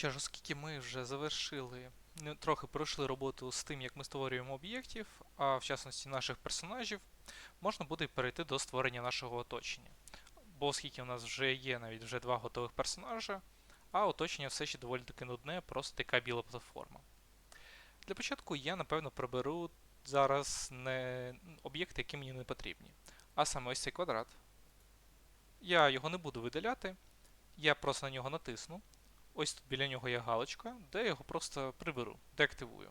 Що ж, оскільки ми вже завершили, трохи пройшли роботу з тим, як ми створюємо об'єктів, а в частності наших персонажів, можна буде перейти до створення нашого оточення. Бо оскільки у нас вже є навіть вже два готових персонажа, а оточення все ще доволі таки нудне, просто така біла платформа. Для початку я, напевно, приберу зараз не об'єкти, які мені не потрібні, а саме ось цей квадрат. Я його не буду видаляти, я просто на нього натисну. Ось тут біля нього є галочка, де я його просто приберу, деактивую.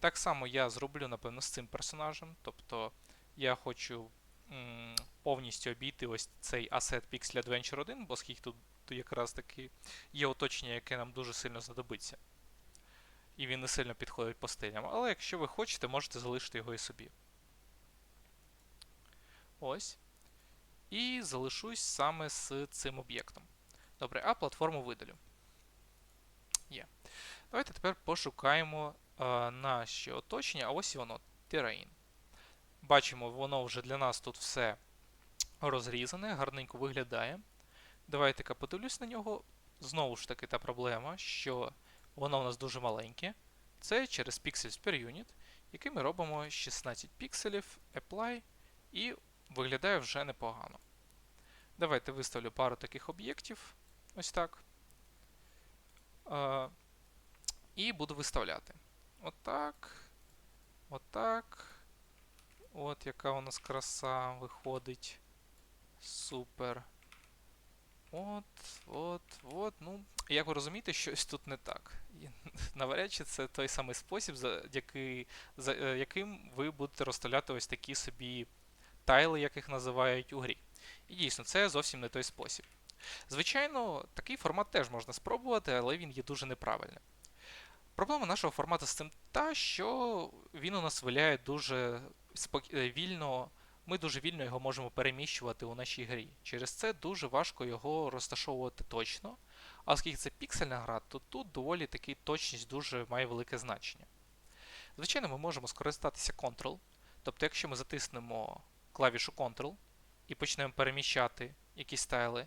Так само я зроблю, напевно, з цим персонажем. Тобто я хочу м, повністю обійти ось цей Asset Pixel Adventure 1, бо оскільки тут якраз таки є оточення, яке нам дуже сильно знадобиться. І він не сильно підходить по стилям. Але якщо ви хочете, можете залишити його і собі. Ось. І залишусь саме з цим об'єктом. Добре, а платформу видалю. Є. Давайте тепер пошукаємо е, наше оточення, а ось і воно Terrain. Бачимо, воно вже для нас тут все розрізане, гарненько виглядає. Давайте-ка подивлюсь на нього. Знову ж таки, та проблема, що воно у нас дуже маленьке. Це через Pixels per Unit, який ми робимо 16 пікселів, Apply, і виглядає вже непогано. Давайте виставлю пару таких об'єктів. Ось так. А, і буду виставляти. Отак. Отак. От яка у нас краса виходить. Супер. От, от, от. Ну, як ви розумієте, щось тут не так. Навряд чи це той самий спосіб, за, за е, яким ви будете розставляти ось такі собі тайли, як їх називають у грі. І дійсно, це зовсім не той спосіб. Звичайно, такий формат теж можна спробувати, але він є дуже неправильним. Проблема нашого формату з цим та, що він у нас виляє дуже е, вільно. Ми дуже вільно його можемо переміщувати у нашій грі. Через це дуже важко його розташовувати точно. А оскільки це піксельна гра, то тут доволі таки точність дуже має велике значення. Звичайно, ми можемо скористатися Ctrl. Тобто, якщо ми затиснемо клавішу Ctrl і почнемо переміщати якісь тайли,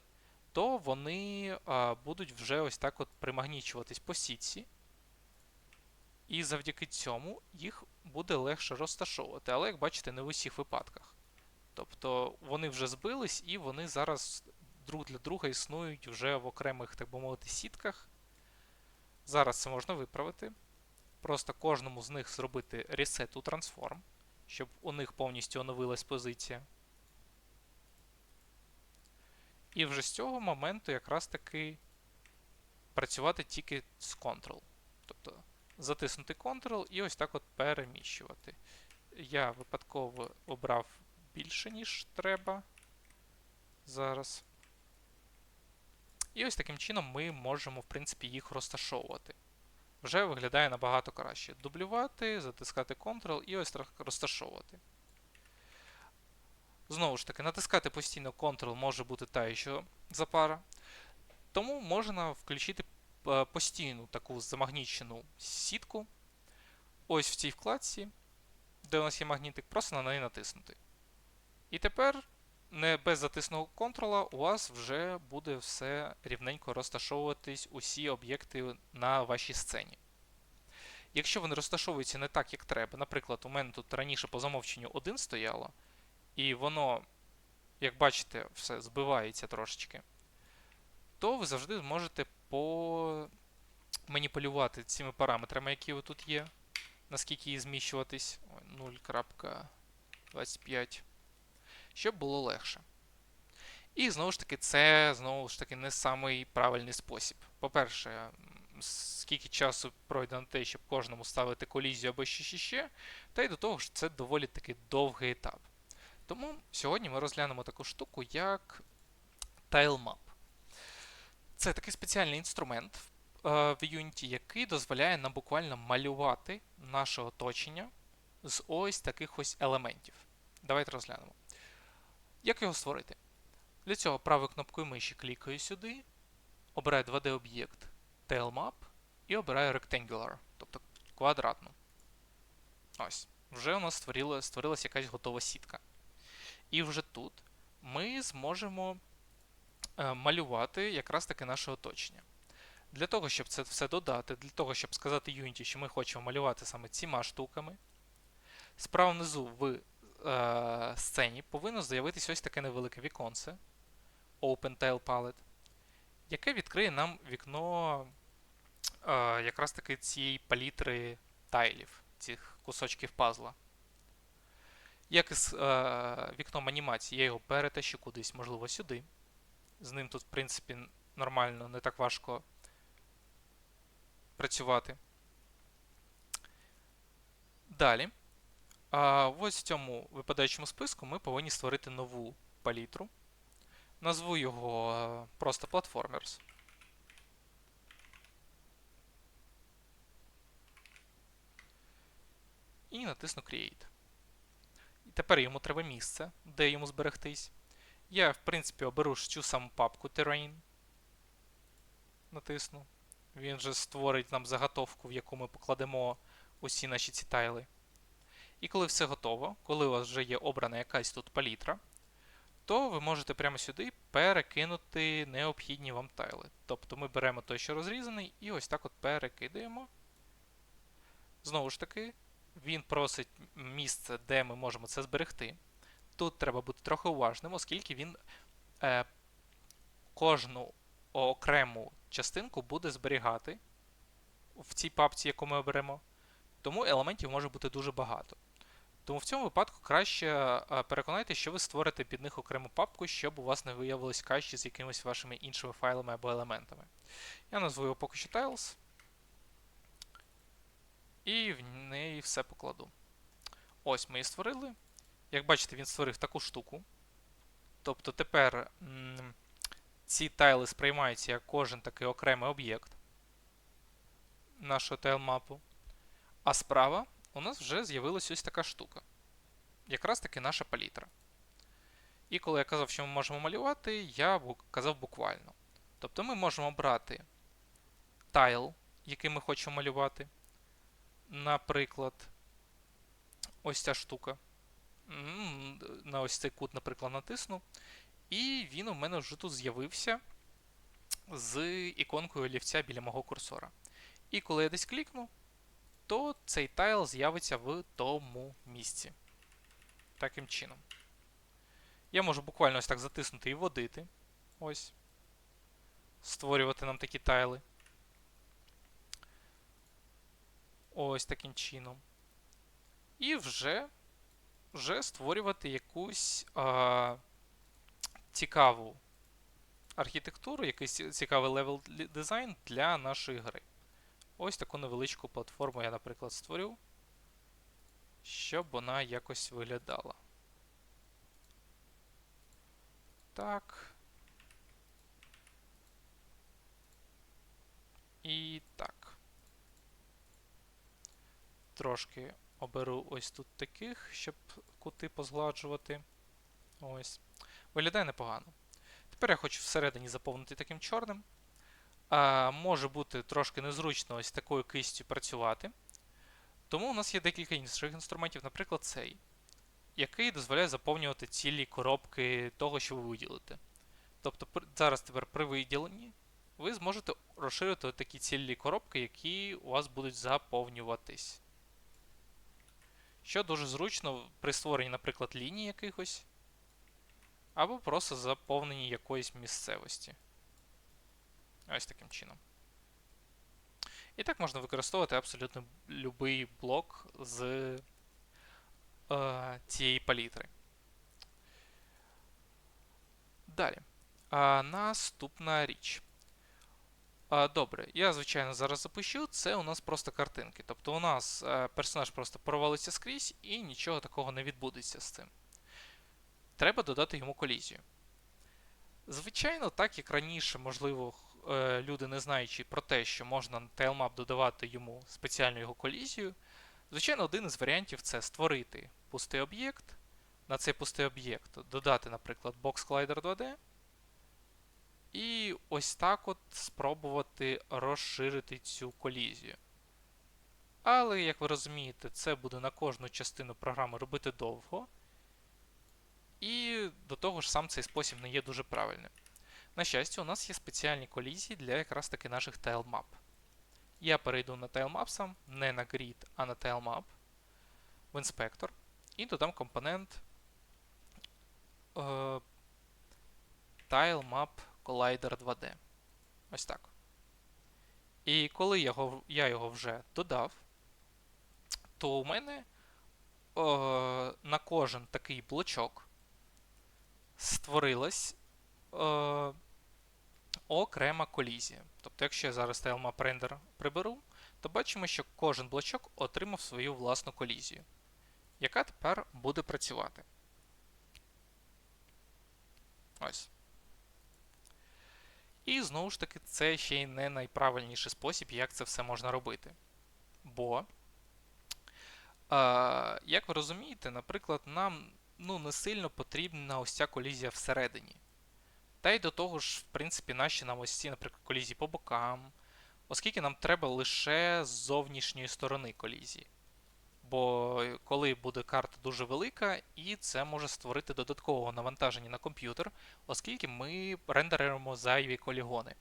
то вони а, будуть вже ось так от примагнічуватись по сітці. І завдяки цьому їх буде легше розташовувати. Але, як бачите, не в усіх випадках. Тобто вони вже збились і вони зараз друг для друга існують вже в окремих, так би мовити, сітках. Зараз це можна виправити. Просто кожному з них зробити reset у transform, щоб у них повністю оновилась позиція. І вже з цього моменту якраз таки працювати тільки з Ctrl. Тобто затиснути Ctrl і ось так от переміщувати. Я випадково обрав більше, ніж треба. Зараз. І ось таким чином ми можемо, в принципі, їх розташовувати. Вже виглядає набагато краще. Дублювати, затискати Ctrl і ось розташовувати. Знову ж таки, натискати постійно Ctrl може бути та що запара. Тому можна включити постійну таку замагнічену сітку. Ось в цій вкладці, де у нас є магнітик, просто на неї натиснути. І тепер, не без затисного контрола, у вас вже буде все рівненько розташовуватись усі об'єкти на вашій сцені. Якщо вони розташовуються не так, як треба, наприклад, у мене тут раніше по замовченню 1 стояло, і воно, як бачите, все збивається трошечки, то ви завжди зможете поманіпулювати цими параметрами, які тут є, наскільки її зміщуватись. 0.25, щоб було легше. І знову ж таки, це знову ж таки не самий правильний спосіб. По-перше, скільки часу пройде на те, щоб кожному ставити колізію або ще ще, та й до того ж, це доволі таки довгий етап. Тому сьогодні ми розглянемо таку штуку, як TileMap. Це такий спеціальний інструмент в Unity, який дозволяє нам буквально малювати наше оточення з ось таких ось елементів. Давайте розглянемо. Як його створити? Для цього правою кнопкою миші клікаю сюди, обираю 2D-об'єкт TileMap і обираю Rectangular, тобто квадратну. Ось. Вже у нас створила, створилася якась готова сітка. І вже тут ми зможемо малювати якраз таки наше оточення. Для того, щоб це все додати, для того, щоб сказати Unity, що ми хочемо малювати саме цими штуками, справа внизу в е, сцені повинно з'явитись ось таке невелике віконце Open Tile Palette, яке відкриє нам вікно е, якраз таки цієї палітри тайлів, цих кусочків пазла. Як із е, вікном анімації, я його перетащу кудись, можливо, сюди. З ним тут, в принципі, нормально, не так важко працювати. Далі. А, ось в цьому випадаючому списку ми повинні створити нову палітру. Назву його е, просто Platformers. І натисну Create. І тепер йому треба місце, де йому зберегтись. Я, в принципі, оберу цю саму папку Terrain. Натисну. Він же створить нам заготовку, в яку ми покладемо усі наші ці тайли. І коли все готово, коли у вас вже є обрана якась тут палітра, то ви можете прямо сюди перекинути необхідні вам тайли. Тобто ми беремо той, що розрізаний, і ось так от перекидаємо. Знову ж таки, він просить місце, де ми можемо це зберегти. Тут треба бути трохи уважним, оскільки він е, кожну окрему частинку буде зберігати в цій папці, яку ми оберемо. Тому елементів може бути дуже багато. Тому в цьому випадку краще е, переконайтеся, що ви створите під них окрему папку, щоб у вас не виявилось каші з якимись вашими іншими файлами або елементами. Я назву його поки що Tiles. І в неї все покладу. Ось ми її створили. Як бачите, він створив таку штуку. Тобто тепер ці тайли сприймаються як кожен такий окремий об'єкт нашого тайлмапу. А справа у нас вже з'явилася ось така штука. Якраз таки наша палітра. І коли я казав, що ми можемо малювати, я казав буквально. Тобто ми можемо брати тайл, який ми хочемо малювати. Наприклад, ось ця штука. На ось цей кут, наприклад, натисну. І він у мене вже тут з'явився з іконкою олівця біля мого курсора. І коли я десь клікну, то цей тайл з'явиться в тому місці. Таким чином. Я можу буквально ось так затиснути і водити. Ось. Створювати нам такі тайли. Ось таким чином. І вже вже створювати якусь а, цікаву архітектуру, якийсь цікавий левел дизайн для нашої гри. Ось таку невеличку платформу я, наприклад, створю, щоб вона якось виглядала. Так. І так. Трошки оберу ось тут таких, щоб кути позгладжувати. Ось. Виглядає непогано. Тепер я хочу всередині заповнити таким чорним. А, Може бути трошки незручно ось такою кистю працювати. Тому у нас є декілька інших інструментів, наприклад, цей, який дозволяє заповнювати цілі коробки того, що ви виділите. Тобто, зараз тепер при виділенні ви зможете розширити такі цілі коробки, які у вас будуть заповнюватись. Що дуже зручно при створенні, наприклад, ліній якихось, або просто заповненні якоїсь місцевості. Ось таким чином. І так можна використовувати абсолютно будь-який блок з е, цієї палітри. Далі. А, Наступна річ. Добре, я, звичайно, зараз запущу. Це у нас просто картинки. Тобто у нас е, персонаж просто провалиться скрізь і нічого такого не відбудеться з цим. Треба додати йому колізію. Звичайно, так як раніше, можливо, Е, люди, не знаючи про те, що можна на TileMap додавати йому спеціальну його колізію, звичайно, один із варіантів це створити пустий об'єкт. На цей пустий об'єкт додати, наприклад, Box Collider 2D. І ось так от спробувати розширити цю колізію. Але, як ви розумієте, це буде на кожну частину програми робити довго. І до того ж, сам цей спосіб не є дуже правильним. На щастя, у нас є спеціальні колізії для якраз таки наших tailmap. Я перейду на tailmap сам, не на grid, а на tailmap в інспектор і додам компонент е, tilemap collider 2D. Ось так. І коли його, я його вже додав, то у мене е, на кожен такий блочок створилась е, окрема колізія. Тобто, якщо я зараз TileMap Render приберу, то бачимо, що кожен блочок отримав свою власну колізію, яка тепер буде працювати. Ось. І знову ж таки, це ще й не найправильніший спосіб, як це все можна робити. Бо, як ви розумієте, наприклад, нам ну, не сильно потрібна ось ця колізія всередині. Та й до того ж, в принципі, наші нам ось ці, наприклад, колізії по бокам, оскільки нам треба лише з зовнішньої сторони колізії. Бо коли буде карта дуже велика, і це може створити додаткового навантаження на комп'ютер, оскільки ми рендеримо зайві полігони.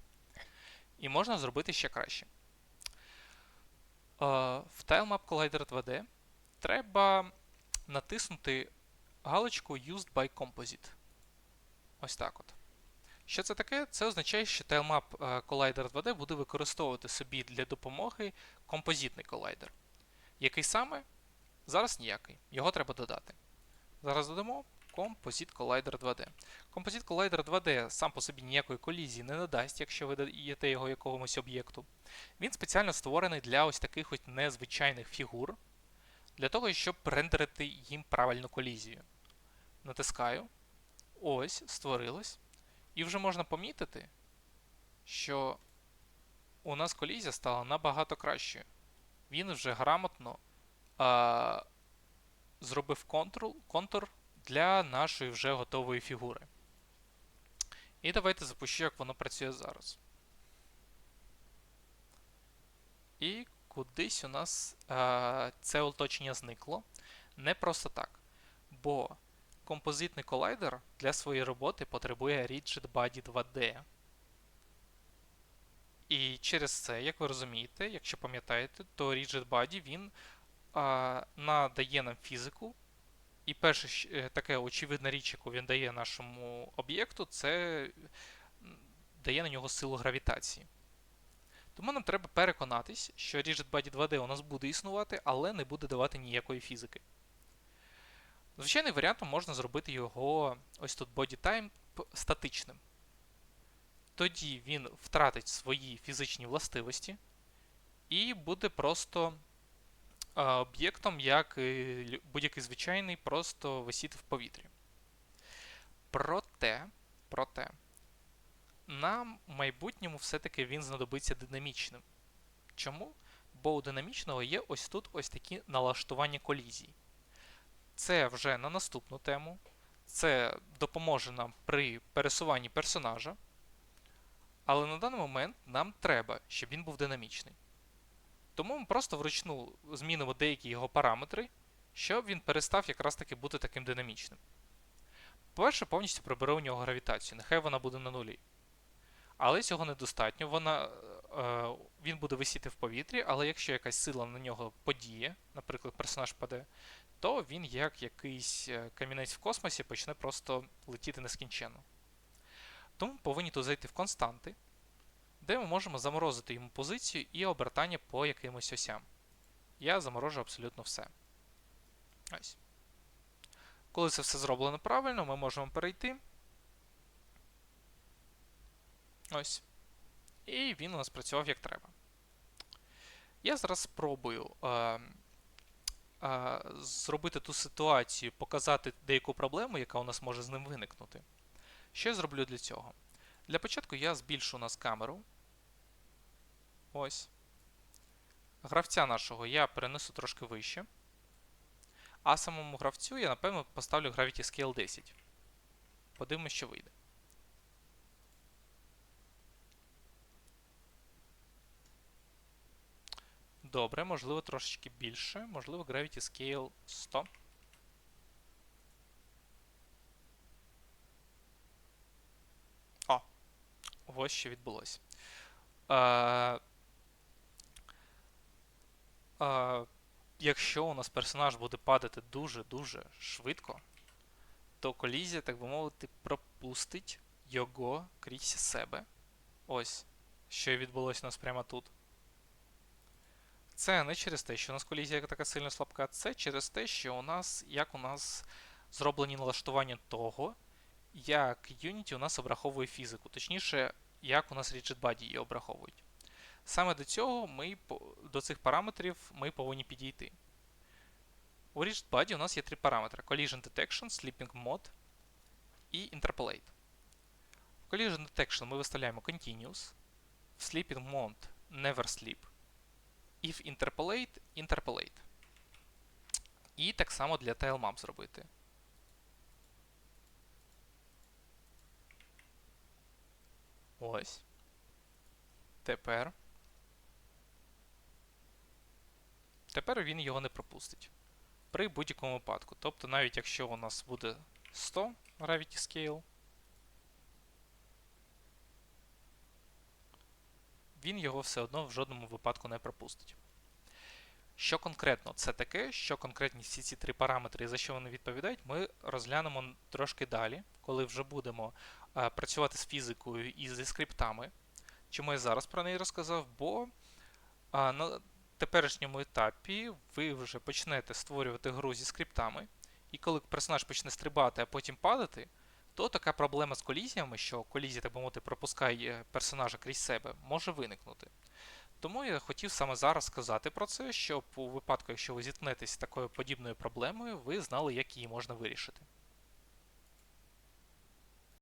І можна зробити ще краще. В TileMap Collider 2D треба натиснути галочку Used by Composite. Ось так от. Що це таке? Це означає, що TileMap Collider 2D буде використовувати собі для допомоги композитний колайдер. Який саме? Зараз ніякий. Його треба додати. Зараз додамо Composite Collider 2D. Composite Collider 2D сам по собі ніякої колізії не надасть, якщо ви даєте його якомусь об'єкту. Він спеціально створений для ось таких ось незвичайних фігур, для того, щоб рендерити їм правильну колізію. Натискаю. Ось, створилось. І вже можна помітити, що у нас колізія стала набагато кращою. Він вже грамотно а, зробив контур, контур для нашої вже готової фігури. І давайте запущу, як воно працює зараз. І кудись у нас а, це оточення зникло. Не просто так. Бо композитний колайдер для своєї роботи потребує Rigid Body 2D. І через це, як ви розумієте, якщо пам'ятаєте, то Rigid Body він надає нам фізику. І перше е, таке очевидна річ, яку він дає нашому об'єкту, це дає на нього силу гравітації. Тому нам треба переконатись, що Rigid Body 2D у нас буде існувати, але не буде давати ніякої фізики. Звичайним варіантом можна зробити його ось тут BodyType статичним. Тоді він втратить свої фізичні властивості і буде просто об'єктом, як будь-який звичайний, просто висіти в повітрі. Проте, проте, нам майбутньому все-таки він знадобиться динамічним. Чому? Бо у динамічного є ось тут ось такі налаштування колізій. Це вже на наступну тему. Це допоможе нам при пересуванні персонажа. Але на даний момент нам треба, щоб він був динамічний. Тому ми просто вручну змінимо деякі його параметри, щоб він перестав якраз таки бути таким динамічним. По-перше, повністю приберу у нього гравітацію, нехай вона буде на нулі. Але цього недостатньо. Вона, е, Він буде висіти в повітрі, але якщо якась сила на нього подіє, наприклад, персонаж паде, то він, як якийсь е, камінець в космосі, почне просто летіти нескінченно. Тому повинні тут зайти в константи, де ми можемо заморозити йому позицію і обертання по якимось осям. Я заморожу абсолютно все. Ось. Коли це все зроблено правильно, ми можемо перейти. Ось. І він у нас працював як треба. Я зараз спробую е, е, зробити ту ситуацію, показати деяку проблему, яка у нас може з ним виникнути. Що я зроблю для цього? Для початку я збільшу у нас камеру. Ось. Гравця нашого я перенесу трошки вище. А самому гравцю я, напевно, поставлю Gravity Scale 10. Подивимось, що вийде. Добре, можливо, трошечки більше. Можливо, Gravity Scale 100. О, ось що відбулося. Е, е, якщо у нас персонаж буде падати дуже-дуже швидко, то колізія, так би мовити, пропустить його крізь себе. Ось, що і відбулося у нас прямо тут. Це не через те, що у нас колізія така сильно слабка, це через те, що у нас, як у нас зроблені налаштування того, як Unity у нас обраховує фізику, точніше, як у нас Rigid Body її обраховують. Саме до цього ми до цих параметрів ми повинні підійти. У Rigid у нас є три параметри: Collision Detection, Sleeping Mode і Interpolate. В Collision Detection ми виставляємо Continuous, в Sleeping Mode Never Sleep, і в Interpolate Interpolate. І так само для TileMap зробити. Ось. Тепер. Тепер він його не пропустить. При будь-якому випадку. Тобто, навіть якщо у нас буде 100 Gravity Scale, він його все одно в жодному випадку не пропустить. Що конкретно це таке, що конкретні всі ці три параметри і за що вони відповідають, ми розглянемо трошки далі, коли вже будемо а, працювати з фізикою і зі скриптами. Чому я зараз про неї розказав? Бо а, на теперішньому етапі ви вже почнете створювати гру зі скриптами, і коли персонаж почне стрибати, а потім падати, то така проблема з колізіями, що колізія, так би мовити, пропускає персонажа крізь себе, може виникнути. Тому я хотів саме зараз сказати про це, щоб у випадку, якщо ви зіткнетеся з такою подібною проблемою, ви знали, як її можна вирішити.